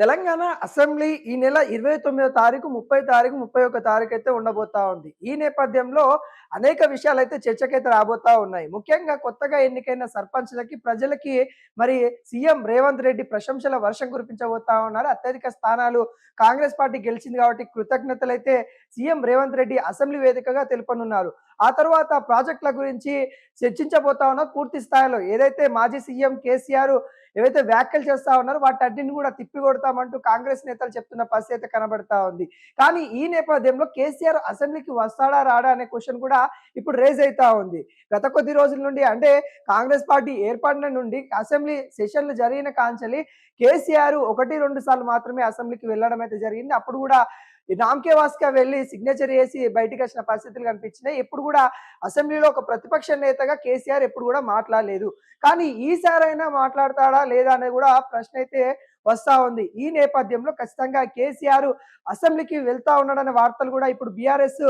Telangana assembly ఈ నెల ఇరవై తొమ్మిదో తారీఖు ముప్పై తారీఖు ముప్పై ఒక్క తారీఖు అయితే ఉండబోతా ఉంది. ఈ నేపథ్యంలో అనేక విషయాలు అయితే చర్చకైతే రాబోతా ఉన్నాయి. ముఖ్యంగా కొత్తగా ఎన్నికైన సర్పంచ్లకి ప్రజలకి మరి సీఎం రేవంత్ రెడ్డి ప్రశంసల వర్షం కురిపించబోతా ఉన్నారు. అత్యధిక స్థానాలు కాంగ్రెస్ పార్టీ గెలిచింది కాబట్టి కృతజ్ఞతలు అయితే సీఎం రేవంత్ రెడ్డి అసెంబ్లీ వేదికగా తెలుపనున్నారు. ఆ తర్వాత ప్రాజెక్టుల గురించి చర్చించబోతా ఉన్నారు పూర్తి స్థాయిలో. ఏదైతే మాజీ సీఎం కేసీఆర్ ఏవైతే వ్యాఖ్యలు చేస్తా ఉన్నారో వాటన్నిటిని కూడా తిప్పికొడతామంటూ కాంగ్రెస్ నేతలు చెప్తున్న పరిస్థితి అయితే కనబడతా ఉంది. కానీ ఈ నేపథ్యంలో కేసీఆర్ అసెంబ్లీకి వస్తాడా రాడా అనే క్వశ్చన్ కూడా ఇప్పుడు రేజ్ అవుతా ఉంది. గత కొద్ది రోజుల నుండి అంటే కాంగ్రెస్ పార్టీ ఏర్పడిన నుండి అసెంబ్లీ సెషన్లు జరిగిన కాంచలి కేసీఆర్ ఒకటి రెండు సార్లు మాత్రమే అసెంబ్లీకి వెళ్ళడం అయితే జరిగింది. అప్పుడు కూడా నామకే వాస్కా వెళ్ళి సిగ్నేచర్ చేసి బయటికి వచ్చిన పరిస్థితులు కనిపించినాయి. ఎప్పుడు కూడా అసెంబ్లీలో ఒక ప్రతిపక్ష నేతగా కేసీఆర్ ఎప్పుడు కూడా మాట్లాడలేదు. కానీ ఈసారైనా మాట్లాడతాడా లేదా అనేది కూడా ప్రశ్న అయితే వస్తా ఉంది. ఈ నేపథ్యంలో ఖచ్చితంగా కేసీఆర్ అసెంబ్లీకి వెళ్తా ఉన్నాడనే వార్తలు కూడా ఇప్పుడు బీఆర్ఎస్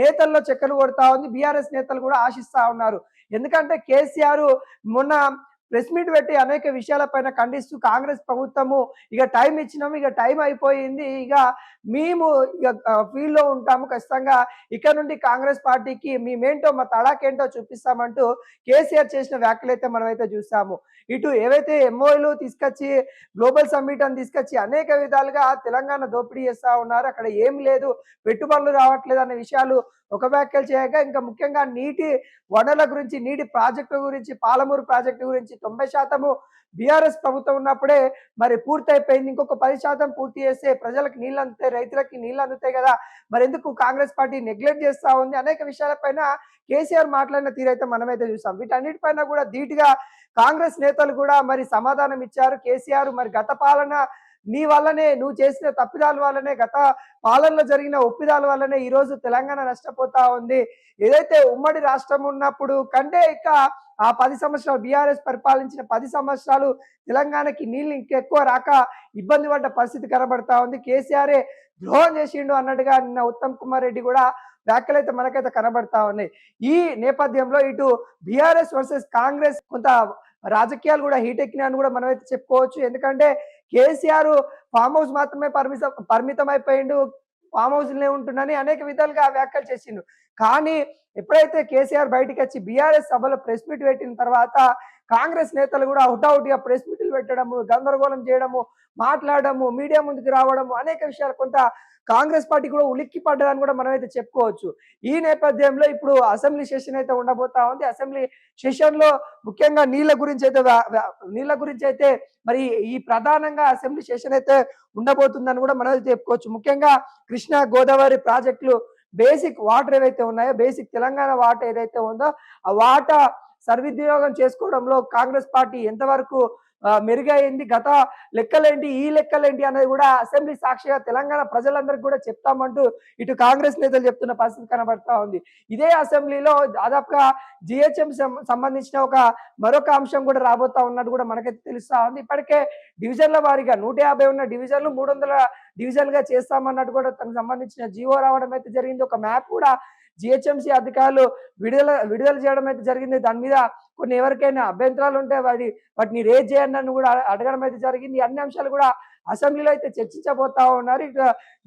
నేతల్లో చక్కలు కొడతా ఉంది. బీఆర్ఎస్ నేతలు కూడా ఆశిస్తా ఉన్నారు. ఎందుకంటే కేసీఆర్ మొన్న ప్రెస్ మీట్ పెట్టి అనేక విషయాలపైన ఖండిస్తూ కాంగ్రెస్ ప్రభుత్వము ఇక టైం ఇచ్చినాము ఇక టైం అయిపోయింది ఇక మేము ఇక ఫీల్డ్లో ఉంటాము ఖచ్చితంగా ఇక్కడ నుండి కాంగ్రెస్ పార్టీకి మేమేంటో మా తడాకేంటో చూపిస్తామంటూ కేసీఆర్ చేసిన వ్యాఖ్యలు అయితే మనమైతే చూసాము ఇటు ఏవైతే ఎంఓలు తీసుకొచ్చి గ్లోబల్ సమ్మిట్ అని తీసుకొచ్చి అనేక విధాలుగా తెలంగాణ దోపిడీ చేస్తా ఉన్నారు అక్కడ ఏం లేదు పెట్టుబడులు రావట్లేదు అనే విషయాలు ఒక వ్యాఖ్యలు చేయగా ఇంకా ముఖ్యంగా నీటి వనరుల గురించి నీటి ప్రాజెక్టు గురించి పాలమూరు ప్రాజెక్టు గురించి తొంభై శాతము బీఆర్ఎస్ ప్రభుత్వం ఉన్నప్పుడే మరి పూర్తయిపోయింది. ఇంకొక పది శాతం పూర్తి చేస్తే ప్రజలకు నీళ్ళు అందుతాయి రైతులకి నీళ్ళు అందుతాయి కదా. మరి ఎందుకు కాంగ్రెస్ పార్టీ నెగ్లెక్ట్ చేస్తా ఉంది? అనేక విషయాలపైన కేసీఆర్ మాట్లాడిన తీరైతే మనమైతే చూసాం. వీటన్నిటిపైన కూడా ధీటుగా కాంగ్రెస్ నేతలు కూడా మరి సమాధానం ఇచ్చారు. కేసీఆర్ మరి గత పాలన నీ వల్లనే నువ్వు చేసిన తప్పిదాల వల్లనే గత పాలనలో జరిగిన ఒప్పిదాల వల్లనే ఈ రోజు తెలంగాణ నష్టపోతా ఉంది. ఏదైతే ఉమ్మడి రాష్ట్రం ఉన్నప్పుడు కంటే ఇక ఆ పది సంవత్సరాలు బీఆర్ఎస్ పరిపాలించిన పది సంవత్సరాలు తెలంగాణకి నీళ్ళు ఇంకెక్కువ రాక ఇబ్బంది పడ్డ పరిస్థితి కనబడతా ఉంది. కేసీఆరే ద్రోహం చేసిండు అన్నట్టుగా నిన్న ఉత్తమ్ కుమార్ రెడ్డి కూడా వ్యాఖ్యలైతే మనకైతే కనబడతా ఉన్నాయి. ఈ నేపథ్యంలో ఇటు బీఆర్ఎస్ వర్సెస్ కాంగ్రెస్ కొంత రాజకీయాలు కూడా హీట్ ఎక్కినాయని కూడా మనమైతే చెప్పుకోవచ్చు. ఎందుకంటే కేసీఆర్ ఫామ్ హౌస్ మాత్రమే పరిమితం పరిమితం అయిపోయిండు ఫామ్ హౌస్ లే ఉంటుందని అనేక విధాలుగా వ్యాఖ్యలు చేసిండు. కానీ ఎప్పుడైతే కేసీఆర్ బయటికి వచ్చి బీఆర్ఎస్ సభలో ప్రెస్ మీట్ పెట్టిన తర్వాత కాంగ్రెస్ నేతలు కూడా హుటాహుటిగా ప్రెస్ మీట్లు పెట్టడము గందరగోళం చేయడము మాట్లాడము మీడియా ముందుకు రావడము అనేక విషయాలు కొంత కాంగ్రెస్ పార్టీ కూడా ఉలిక్కి పడ్డదని కూడా మనమైతే చెప్పుకోవచ్చు. ఈ నేపథ్యంలో ఇప్పుడు అసెంబ్లీ సెషన్ అయితే ఉండబోతా ఉంది. అసెంబ్లీ సెషన్లో ముఖ్యంగా నీళ్ళ గురించి అయితే నీళ్ళ గురించి అయితే మరి ఈ ప్రధానంగా అసెంబ్లీ సెషన్ అయితే ఉండబోతుందని కూడా మనం అయితే చెప్పుకోవచ్చు. ముఖ్యంగా కృష్ణా గోదావరి ప్రాజెక్టులు బేసిక్ వాటర్ ఏవైతే ఉన్నాయో బేసిక్ తెలంగాణ వాటర్ ఏదైతే ఉందో ఆ వాటా సర్వినియోగం చేసుకోవడంలో కాంగ్రెస్ పార్టీ ఎంతవరకు మెరుగైంది. గత లెక్కలేంటి ఈ లెక్కలేంటి అనేది కూడా అసెంబ్లీ సాక్షిగా తెలంగాణ ప్రజలందరికీ కూడా చెప్తామంటూ ఇటు కాంగ్రెస్ నేతలు చెప్తున్న పరిస్థితి కనబడతా ఉంది. ఇదే అసెంబ్లీలో దాదాపుగా జిహెచ్ఎం సంబంధించిన ఒక మరొక అంశం కూడా రాబోతా ఉన్నట్టు కూడా మనకైతే తెలుస్తా ఉంది. ఇప్పటికే డివిజన్ల వారీగా నూట యాభై ఉన్న డివిజన్లు మూడు వందల డివిజన్గా చేస్తామన్నట్టు కూడా తనకు సంబంధించిన జీవో రావడం అయితే జరిగింది. ఒక మ్యాప్ కూడా జిహెచ్ఎంసీ అధికారులు విడుదల విడుదల చేయడం అయితే జరిగింది. దాని మీద కొన్ని ఎవరికైనా అభ్యంతరాలు ఉంటే వాటి వాటిని రేజ్ చేయండి అని కూడా అడగడం అయితే జరిగింది. అన్ని అంశాలు కూడా అసెంబ్లీలో అయితే చర్చించబోతా ఉన్నారు. ఇక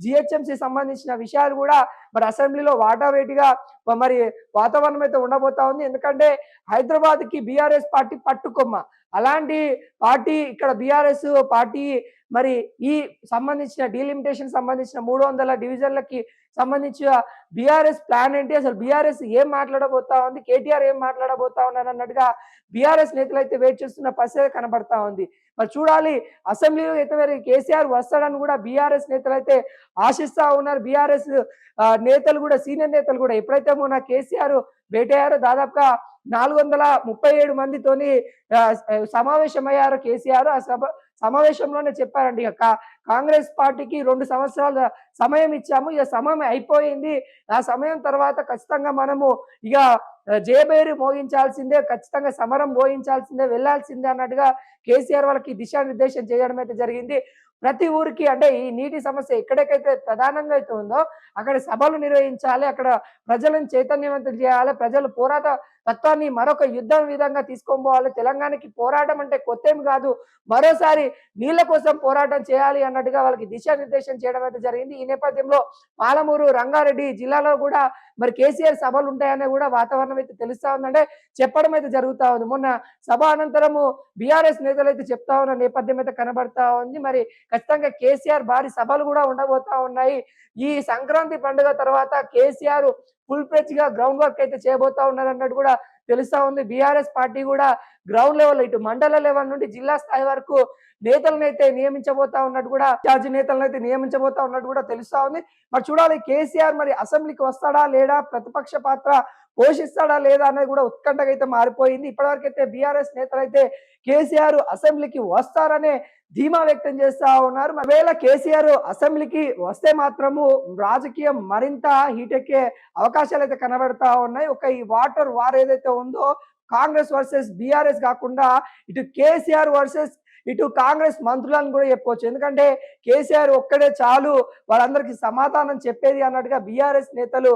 జిహెచ్ఎంసీ సంబంధించిన విషయాలు కూడా మరి అసెంబ్లీలో వాటావేటిగా మరి వాతావరణం అయితే ఉండబోతా ఉంది. ఎందుకంటే హైదరాబాద్కి బీఆర్ఎస్ పార్టీ పట్టుకొమ్మ. అలాంటి పార్టీ ఇక్కడ బీఆర్ఎస్ పార్టీ మరి ఈ సంబంధించిన డీలిమిటేషన్ సంబంధించిన మూడు వందల డివిజన్లకి సంబంధించిన బీఆర్ఎస్ ప్లాన్ ఏంటి? అసలు బీఆర్ఎస్ ఏం మాట్లాడబోతా ఉంది? కేటీఆర్ ఏం మాట్లాడబోతా ఉన్నారు అన్నట్టుగా బీఆర్ఎస్ నేతలు అయితే వెయిట్ చేస్తున్న పరిస్థితి కనబడతా ఉంది. మరి చూడాలి అసెంబ్లీలో అయితే మరి కేసీఆర్ వస్తాడని కూడా బీఆర్ఎస్ నేతలు అయితే ఆశిస్తా ఉన్నారు. బీఆర్ఎస్ నేతలు కూడా సీనియర్ నేతలు కూడా ఎప్పుడైతే మొన్న కేసీఆర్ భేటయ్యారో దాదాపుగా నాలుగు వందల ముప్పై ఏడు మందితోని సమావేశమయ్యారు కేసీఆర్. ఆ సభ సమావేశంలోనే చెప్పారండి. ఇక కాంగ్రెస్ పార్టీకి రెండు సంవత్సరాల సమయం ఇచ్చాము. ఇక సమయం అయిపోయింది. ఆ సమయం తర్వాత ఖచ్చితంగా మనము ఇక జయబేరు మోగించాల్సిందే ఖచ్చితంగా సమరం మోగించాల్సిందే వెళ్ళాల్సిందే అన్నట్టుగా కేసీఆర్ వాళ్ళకి దిశానిర్దేశం చేయడం అయితే జరిగింది. ప్రతి ఊరికి అంటే ఈ నీటి సమస్య ఎక్కడికైతే ప్రధానంగా అయితే ఉందో అక్కడ సభలు నిర్వహించాలి అక్కడ ప్రజలను చైతన్యవంతం చేయాలి ప్రజలు పోరాట తత్వాన్ని మరొక యుద్ధం విధంగా తీసుకొని పోవాలి. తెలంగాణకి పోరాటం అంటే కొత్త ఏమి కాదు. మరోసారి నీళ్ళ కోసం పోరాటం చేయాలి అన్నట్టుగా వాళ్ళకి దిశానిర్దేశం చేయడం అయితే జరిగింది. ఈ నేపథ్యంలో పాలమూరు రంగారెడ్డి జిల్లాలో కూడా మరి కేసీఆర్ సభలు ఉంటాయనే కూడా వాతావరణం అయితే తెలుస్తా ఉందంటే చెప్పడం అయితే జరుగుతా ఉంది. మొన్న సభ అనంతరము బీఆర్ఎస్ నేతలు అయితే చెప్తా ఉన్న నేపథ్యం అయితే కనబడతా ఉంది. మరి ఖచ్చితంగా కేసీఆర్ భారీ సభలు కూడా ఉండబోతా ఉన్నాయి. ఈ సంక్రాంతి పండుగ తర్వాత కేసీఆర్ ఫుల్ ఫ్రెచ్గా గ్రౌండ్ వర్క్ అయితే చేయబోతా ఉన్నారు అన్నట్టు కూడా తెలుస్తా ఉంది. బీఆర్ఎస్ పార్టీ కూడా గ్రౌండ్ లెవెల్ ఇటు మండల లెవెల్ నుండి జిల్లా స్థాయి వరకు నేతలను అయితే నియమించబోతా ఉన్నట్టు కూడా చార్జీ నేతలను అయితే నియమించబోతా ఉన్నట్టు కూడా తెలుస్తా ఉంది. మరి చూడాలి కేసీఆర్ మరి అసెంబ్లీకి వస్తాడా లేడా? ప్రతిపక్ష పాత్ర పోషిస్తాడా లేదా అనేది కూడా ఉత్కంఠగా అయితే మారిపోయింది. ఇప్పటివరకైతే బీఆర్ఎస్ నేతలు అయితే కేసీఆర్ అసెంబ్లీకి వస్తారనే ధీమా వ్యక్తం చేస్తా ఉన్నారు. ఒకవేళ వేళ కేసీఆర్ అసెంబ్లీకి వస్తే మాత్రము రాజకీయం మరింత హీటెక్కే అవకాశాలు అయితే కనబడతా ఉన్నాయి. ఒక ఈ వాటర్ వార్ ఏదైతే ఉందో కాంగ్రెస్ వర్సెస్ బీఆర్ఎస్ కాకుండా ఇటు కేసీఆర్ వర్సెస్ ఇటు కాంగ్రెస్ మంత్రులను కూడా చెప్పుకోవచ్చు. ఎందుకంటే కేసీఆర్ ఒక్కడే చాలు వాళ్ళందరికీ సమాధానం చెప్పేది అన్నట్టుగా బీఆర్ఎస్ నేతలు